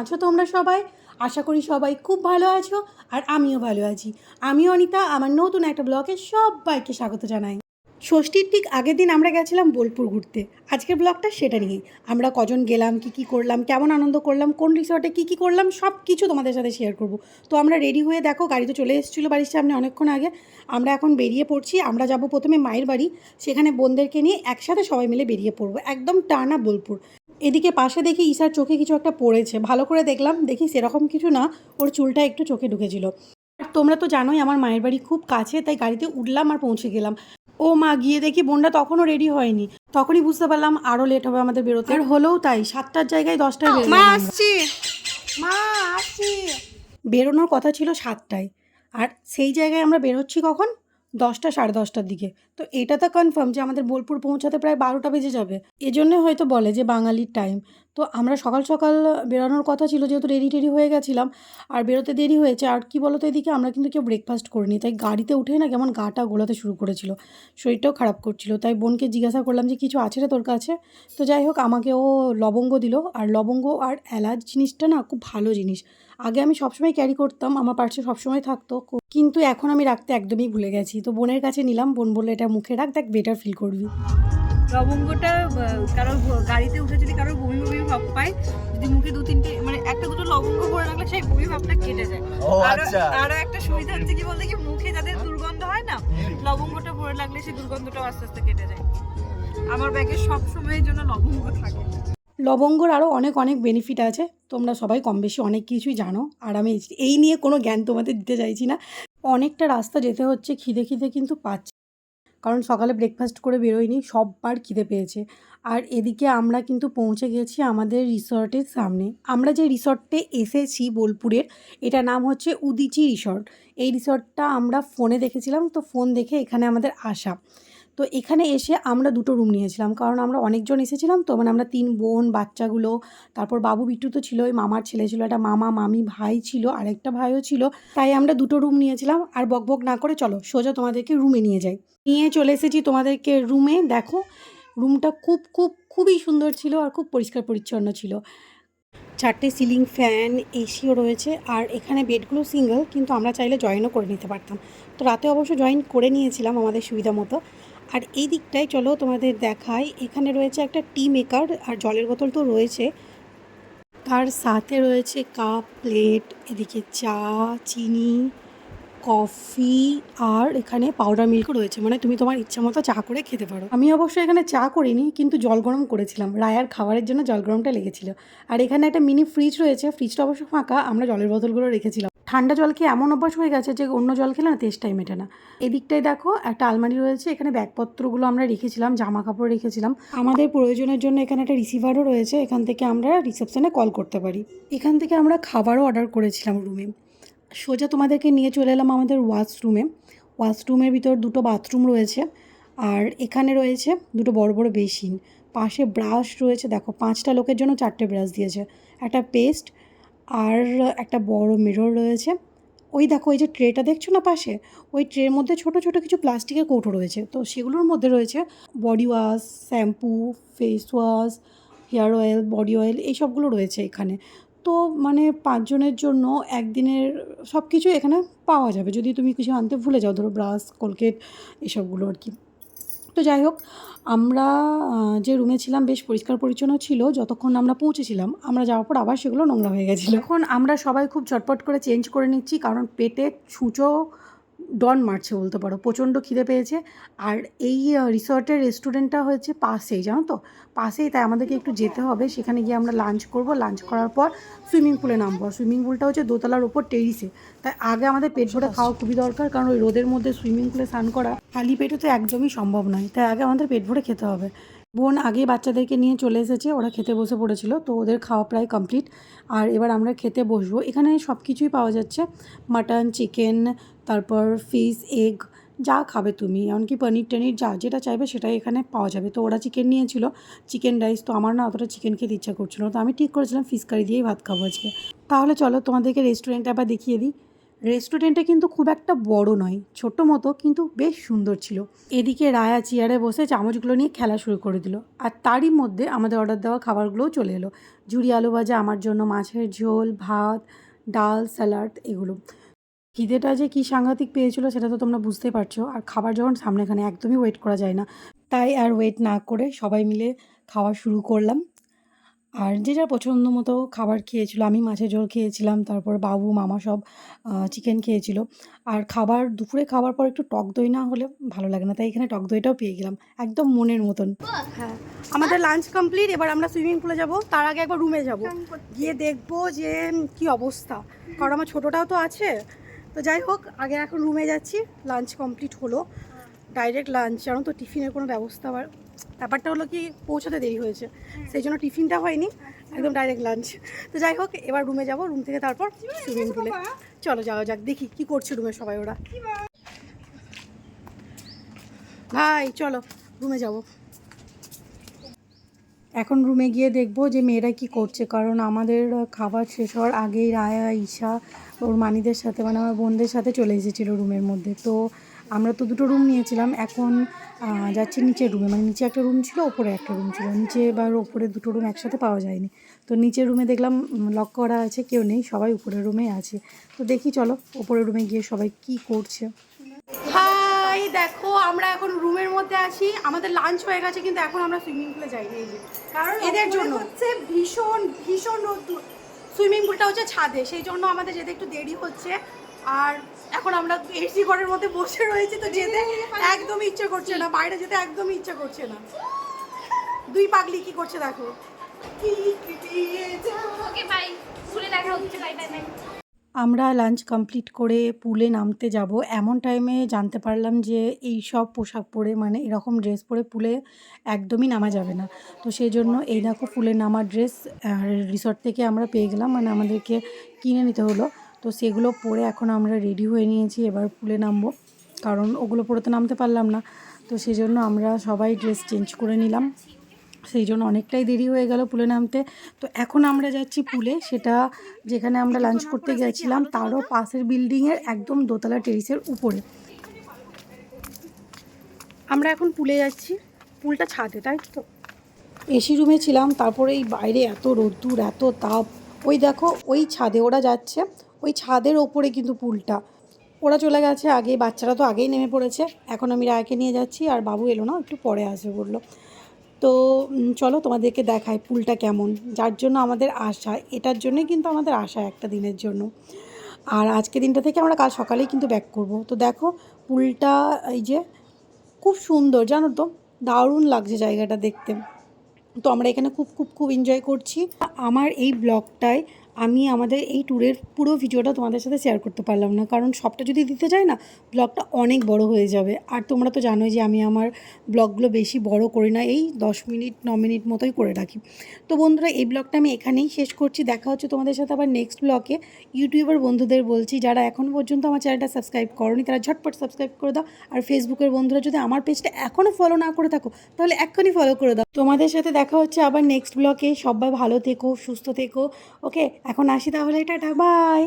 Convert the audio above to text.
আছো তোমরা সবাই? আশা করি সবাই খুব ভালো আছো, আর আমিও ভালো আছি। আমি অনিতা, আমার নতুন একটা ব্লগে সবাইকে স্বাগত জানাই। ষষ্ঠীর ঠিক আগের দিন আমরা গেছিলাম বোলপুর ঘুরতে। আজকের ব্লগটা সেটা নিয়ে। আমরা কজন গেলাম, কি কি করলাম, কেমন আনন্দ করলাম, কোন রিসর্টে কি কি করলাম সব কিছু তোমাদের সাথে শেয়ার করব। তো আমরা রেডি হয়ে দেখো, গাড়ি তো চলে এসেছিল বাড়ির সামনে অনেকক্ষণ আগে। আমরা এখন বেরিয়ে পড়ছি, আমরা যাব প্রথমে মায়ের বাড়ি। সেখানে বোনদেরকে নিয়ে একসাথে সবাই মিলে বেরিয়ে পড়ব, একদম টানা বোলপুর। এদিকে পাশে দেখি ঈশার চোখে কিছু একটা পড়েছে। ভালো করে দেখলাম দেখি সেরকম কিছু না ওর চুলটা একটু চোখে ঢুকেছিল। আর তোমরা তো জানোই আমার মায়ের বাড়ি খুব কাছে তাই গাড়িতে উঠলাম আর পৌঁছে গেলাম। ও মা গিয়ে দেখি বোনটা তখনও রেডি হয়নি। তখনই বুঝতে পারলাম আরও লেট হবে আমাদের বেরোতে। আর হলেও তাই সাতটার জায়গায় দশটায় বেরোলাম মা আসছি। মা আসছি। বেরোনোর কথা ছিল সাতটায়। আর সেই জায়গায় আমরা বেরোচ্ছি কখন? দশটা সাড়ে দশটার দিকে। তো এটা তো কনফার্ম যে আমাদের বোলপুর পৌঁছাতে প্রায় বারোটা বেজে যাবে। এজন্যই হয়তো বলে যে বাঙালির টাইম তো আমরা সকাল সকাল বেরোনোর কথা ছিল যেহেতু রেডি টেডি হয়ে গেছিলাম, আর বেরোতে দেরি হয়েছে। আর কি বলতো এদিকে, আমরা কিন্তু কেউ ব্রেকফাস্ট করিনি, তাই গাড়িতে উঠে না কেমন গাটা গোলাতে শুরু করেছিল। শরীরটাও খারাপ করছিল, তাই বোনকে জিজ্ঞাসা করলাম যে কিছু আছে রে তোর কাছে? তো যাই হোক আমাকে ও লবঙ্গ দিল। আর লবঙ্গ আর এলাচ জিনিসটা না খুব ভালো জিনিস। আগে আমি সবসময় ক্যারি করতাম, আমার পার্সে সবসময় থাকতো। কিন্তু এখন আমি রাখতে একদমই ভুলে গেছি। তো বোনের কাছে নিলাম, বোন বলল, এটা মুখে রাখ দেখ বেটার ফিল করবি। লবঙ্গটা কারোর গাড়িতে উঠে যদি কারোর বমি বমি ভাব পায় যদি মুখে দু তিনটে মানে একটা দুটো লবঙ্গ ভরে রাখলে সেই বমি ভাবটা কেটে যায়। ও আরও আচ্ছা। একটা সুবিধা হচ্ছে কি বলতে কি মুখে যাদের দুর্গন্ধ হয় না লবঙ্গটা ভরে লাগলে সেই দুর্গন্ধটাও আস্তে আস্তে কেটে যায়। আমার ব্যাগে সব সময়ের জন্য লবঙ্গ থাকে। লবঙ্গর আরও অনেক অনেক বেনিফিট আছে। তোমরা সবাই কম বেশি অনেক কিছুই জানো। আর আমি এই নিয়ে কোনো জ্ঞান তোমাদের দিতে চাইছি না। অনেকটা রাস্তা যেতে হচ্ছে খিদে খিদে কিন্তু পাচ্ছে কারণ সকালে ব্রেকফাস্ট করে বেরোয়নি, সববার খিদে পেয়েছে। আর এদিকে আমরা কিন্তু পৌঁছে গেছি আমাদের রিসর্টের সামনে। আমরা যে রিসর্টে এসেছি বোলপুরের এটা নাম হচ্ছে উদিচি রিসর্ট। এই রিসর্টটা আমরা ফোনে দেখেছিলাম, তো ফোন দেখে এখানে আমাদের আসা। তো এখানে এসে আমরা দুটো রুম নিয়েছিলাম, কারণ আমরা অনেকজন এসেছিলাম তো মানে আমরা তিন বোন, বাচ্চাগুলো, তারপর বাবু বিট্টু তো ছিল ওই মামার ছেলে ছিল, একটা মামা, মামি, ভাই ছিল, আরেকটা ভাইও ছিল। তাই আমরা দুটো রুম নিয়েছিলাম, আর বকবক না করে চলো, সোজা তোমাদেরকে রুমে নিয়ে যাই। নিয়ে চলে এসেছি তোমাদেরকে রুমে দেখো রুমটা খুব খুব, খুবই সুন্দর ছিল আর খুব পরিষ্কার পরিচ্ছন্ন ছিল। চারটে সিলিং ফ্যান এসিও রয়েছে আর এখানে বেডগুলো সিঙ্গেল কিন্তু আমরা চাইলে জয়েনও করে নিতে পারতাম। তো রাতে অবশ্য জয়েন করে নিয়েছিলাম আমাদের সুবিধা মতো। আর এই দিকটায় চলো তোমাদের দেখাই, এখানে রয়েছে একটা টি মেকার আর জলের বোতল তো রয়েছে। তার সাথে রয়েছে কাপ প্লেট এদিকে চা, চিনি। কফি আর এখানে পাউডার মিল্কও রয়েছে। মানে তুমি তোমার ইচ্ছা মতো চা করে খেতে পারো। আমি অবশ্য এখানে চা করিনি, কিন্তু জল গরম করেছিলাম। রায়ার খাবারের জন্য জল গরমটা লেগেছিল। আর এখানে একটা মিনি ফ্রিজ রয়েছে। ফ্রিজটা অবশ্য ফাঁকা, আমরা জলের বোতলগুলো রেখেছিলাম। ঠান্ডা জল খেয়ে এমন অভ্যাস হয়ে গেছে যে অন্য জল খেলে না তেষ্টাই মেটে না। এদিকটায় দেখো, একটা আলমারি রয়েছে। এখানে ব্যাগপত্রগুলো আমরা রেখেছিলাম জামা কাপড় রেখেছিলাম। আমাদের প্রয়োজনের জন্য এখানে একটা রিসিভারও রয়েছে। এখান থেকে আমরা রিসেপশনে কল করতে পারি। এখান থেকে আমরা খাবারও অর্ডার করেছিলাম রুমে সোজা তোমাদেরকে নিয়ে চলে এলাম আমাদের ওয়াশরুমে। ওয়াশরুমের ভিতর দুটো বাথরুম রয়েছে আর এখানে রয়েছে দুটো বড় বড় বেসিন। পাশে ব্রাশ রয়েছে, দেখো পাঁচটা লোকের জন্য চারটে ব্রাশ দিয়েছে। একটা পেস্ট আর একটা বড় মিরর রয়েছে। ওই দেখো ওই যে ট্রেটা দেখছ না পাশে? ওই ট্রের মধ্যে ছোট ছোট কিছু প্লাস্টিকের কৌটো রয়েছে। তো সেগুলোর মধ্যে রয়েছে body wash, shampoo, face wash, hair oil, body oil এইসবগুলো রয়েছে এখানে। তো মানে পাঁচজনের জন্য একদিনের সব কিছু এখানে পাওয়া যাবে। যদি তুমি কিছু আনতে ভুলে যাও, ধরো ব্রাশ, কোলগেট, এসবগুলো আর কি। তো যাই হোক, আমরা যে রুমে ছিলাম বেশ পরিষ্কার পরিচ্ছন্ন ছিল, যতক্ষণ আমরা পৌঁছেছিলাম, আমরা যাওয়ার পর আবার সেগুলো নোংরা হয়ে গেছিল। এখন আমরা সবাই খুব চটপট করে চেঞ্জ করে নিচ্ছি, কারণ পেটে ছুঁচো ডন মারছে বলতে পারো, প্রচণ্ড খিদে পেয়েছে। আর এই রিসর্টের রেস্টুরেন্টটা হয়েছে পাশেই, জানো তো? পাশেই, তাই আমাদেরকে একটু যেতে হবে। সেখানে গিয়ে আমরা লাঞ্চ করব। লাঞ্চ করার পর সুইমিং পুলে নামবো। সুইমিং পুলটা হচ্ছে দোতলার ওপর টেরিসে। তাই আগে আমাদের পেট ভরে খাওয়া খুবই দরকার, কারণ ওই রোদের মধ্যে সুইমিং পুলে স্নান করা খালি পেটে তো একদমই সম্ভব নয়। তাই আগে আমাদের পেট ভরে খেতে হবে। বোন আগেই বাচ্চাদেরকে নিয়ে চলে এসেছে, ওরা খেতে বসে পড়েছিল, তো ওদের খাওয়া প্রায় কমপ্লিট। আর এবার আমরা খেতে বসবো। এখানে সব কিছুই পাওয়া যাচ্ছে। মাটন, চিকেন তারপর ফিশ, এগ, যা খাবে তুমি। এমনকি পনির টনির যা যেটা চাইবে সেটাই এখানে পাওয়া যাবে। তো ওরা চিকেন নিয়েছিল। চিকেন রাইস তো আমার না অতটা চিকেন খেতে ইচ্ছা করছিল তো আমি ঠিক করেছিলাম ফিশ কারি দিয়েই ভাত খাব আজকে। তাহলে চলো তোমাদেরকে রেস্টুরেন্টে আবার দেখিয়ে দিই। রেস্টুরেন্টটা কিন্তু খুব একটা বড় নয়, ছোট মতো, কিন্তু বেশ সুন্দর ছিল। এদিকে রায়া চেয়ারে বসে চামচগুলো নিয়ে খেলা শুরু করে দিল। আর তারই মধ্যে আমাদের অর্ডার দেওয়া খাবারগুলোও চলে এলো। ঝুরি আলু ভাজা, আমার জন্য মাছের ঝোল, ভাত, ডাল স্যালাড এগুলো। খিদেটা যে কী সাংঘাতিক পেয়েছিল সেটা তো তোমরা বুঝতেই পারছ। আর খাবার যখন সামনেখানে একদমই ওয়েট করা যায় না। তাই আর ওয়েট না করে সবাই মিলে খাওয়া শুরু করলাম। আর যে যার পছন্দ মতো খাবার খেয়েছিল আমি মাছের ঝোল খেয়েছিলাম তারপর বাবু মামা সব চিকেন খেয়েছিল। আর খাবার দুপুরে খাবার পর একটু টক দই না হলে ভালো লাগে না তাই এখানে টক দইটাও পেয়ে গেলাম একদম মনের মতন। হ্যাঁ। আমাদের লাঞ্চ কমপ্লিট এবার আমরা সুইমিং পুলে যাব তার আগে একবার রুমে যাব। গিয়ে দেখব যে কি অবস্থা। কারণ আমার ছোটোটাও তো আছে। তো যাই হোক, আগে এখন রুমে যাচ্ছি লাঞ্চ কমপ্লিট হলো। ডাইরেক্ট লাঞ্চ জানো তো, টিফিনের কোনো ব্যবস্থা আবার ব্যাপারটা হলো কি, পৌঁছাতে দেরি হয়েছে। সেই জন্য টিফিনটা হয়নি, একদম ডাইরেক্ট লাঞ্চ তো যাই হোক, এবার রুমে যাব রুম থেকে তারপর সুইমিং পুলে চলো যাওয়া যাক, দেখি কি করছে রুমে সবাই ওরা। ভাই, চলো রুমে যাব। এখন রুমে গিয়ে দেখব যে মেয়েরা কি করছে। কারণ আমাদের খাবার শেষ হওয়ার আগেই রায়া, ঈশা, ওর মানিদের সাথে মানে আমার বোনদের সাথে চলে এসেছিল রুমের মধ্যে। তো আমরা তো দুটো রুম নিয়েছিলাম। এখন যাচ্ছি নিচের রুমে মানে নিচে একটা রুম ছিল, ওপরে একটা রুম ছিল। নিচে এবার ওপরে দুটো রুম একসাথে পাওয়া যায়নি। তো নিচের রুমে দেখলাম লক করা আছে, কেউ নেই, সবাই উপরের রুমেই আছে। তো দেখি, চলো, ওপরের রুমে গিয়ে সবাই কি করছে। হাই দেখো আমরা এখন রুমের মধ্যে আছি। আমাদের লাঞ্চ হয়ে গেছে কিন্তু এখন আমরা সুইমিং পুলে যাই। এই যে কারণ এদের জন্য। হচ্ছে ভীষণ ভীষণ রোদ্দুর সুইমিং পুলটা হচ্ছে ছাদে সেই জন্য আমাদের যেতে একটু দেরি হচ্ছে। আর এখন আমরা এসি ঘরের মধ্যে বসে রয়েছি তো যেতে একদম ইচ্ছে করছে না। বাইরে যেতে একদমই ইচ্ছে করছে না। দুই পাগলি কি করছে দেখো। ওকে বাই স্কুলে দেখা হচ্ছে। বাই বাই বাই আমরা লাঞ্চ কমপ্লিট করে পুলে নামতে যাব। এমন টাইমে জানতে পারলাম যে এই সব পোশাক পরে মানে এরকম ড্রেস পরে পুলে একদমই নামা যাবে না। তো সেই জন্য এই দেখো পুলে নামার ড্রেস রিসর্ট থেকে আমরা পেয়ে গেলাম মানে আমাদেরকে কিনে নিতে হলো। তো সেগুলো পরে এখন আমরা রেডি হয়ে নিয়েছি, এবার পুলে নামবো। কারণ ওগুলো পরে তো নামতে পারলাম না। তো সেই জন্য আমরা সবাই ড্রেস চেঞ্জ করে নিলাম। সেই জন্য অনেকটাই দেরি হয়ে গেল পুলে নামতে। তো এখন আমরা যাচ্ছি পুলে, সেটা যেখানে আমরা লাঞ্চ করতে গেছিলাম, তারও পাশের বিল্ডিংয়ের একদম দোতলা টেরিসের উপরে। আমরা এখন পুলে যাচ্ছি, পুলটা ছাদে, তাই তো? এসি রুমে ছিলাম, তারপরে এই বাইরে এত রোদ্দুর, এত তাপ। ওই দেখো, ওই ছাদে ওরা যাচ্ছে, ওই ছাদের ওপরে কিন্তু পুলটা। ওরা চলে গেছে আগে, বাচ্চারা তো আগেই নেমে পড়েছে। এখন আমি রায়কে নিয়ে যাচ্ছি, আর বাবু এলো না, একটু পরে আসবে বলল। তো চলো তোমাদেরকে দেখায় পুলটা কেমন। যার জন্য আমাদের আশা, এটার জন্যই কিন্তু আমাদের আশা একটা দিনের জন্য। আর আজকে দিনটা থেকে আমরা কাল সকালেই কিন্তু ব্যাক করব। তো দেখো, পুলটা এই যে খুব সুন্দর, জানো তো? দারুণ লাগছে জায়গাটা দেখতে। তো আমরা এখানে খুব খুব খুব এনজয় করছি। আমার এই ব্লগটায় আমি আমাদের এই ট্যুরের পুরো ভিডিওটা তোমাদের সাথে শেয়ার করতে পারলাম না। কারণ সবটা যদি দিতে যাই না ব্লগটা অনেক বড় হয়ে যাবে। আর তোমরা তো জানোই যে আমি আমার ব্লগগুলো বেশি বড় করি না, এই দশ মিনিট, ন মিনিট মতোই করে রাখি। তো বন্ধুরা, এই ব্লগটা আমি এখানেই শেষ করছি। দেখা হচ্ছে তোমাদের সাথে আবার নেক্সট ব্লগে ইউটিউবার বন্ধুদের বলছি, যারা এখনও পর্যন্ত আমার চ্যানেলটা সাবস্ক্রাইব করনি, তারা ঝটপট সাবস্ক্রাইব করে দাও। আর ফেসবুকের বন্ধুরা, যদি আমার পেজটা এখনও ফলো না করে থাকো, তাহলে এক্ষুনি ফলো করে দাও। তোমাদের সাথে দেখা হচ্ছে আবার নেক্সট ব্লগে সবাই ভালো থেকো, সুস্থ থেকো ওকে এখন আসি তাহলে টাটা বাই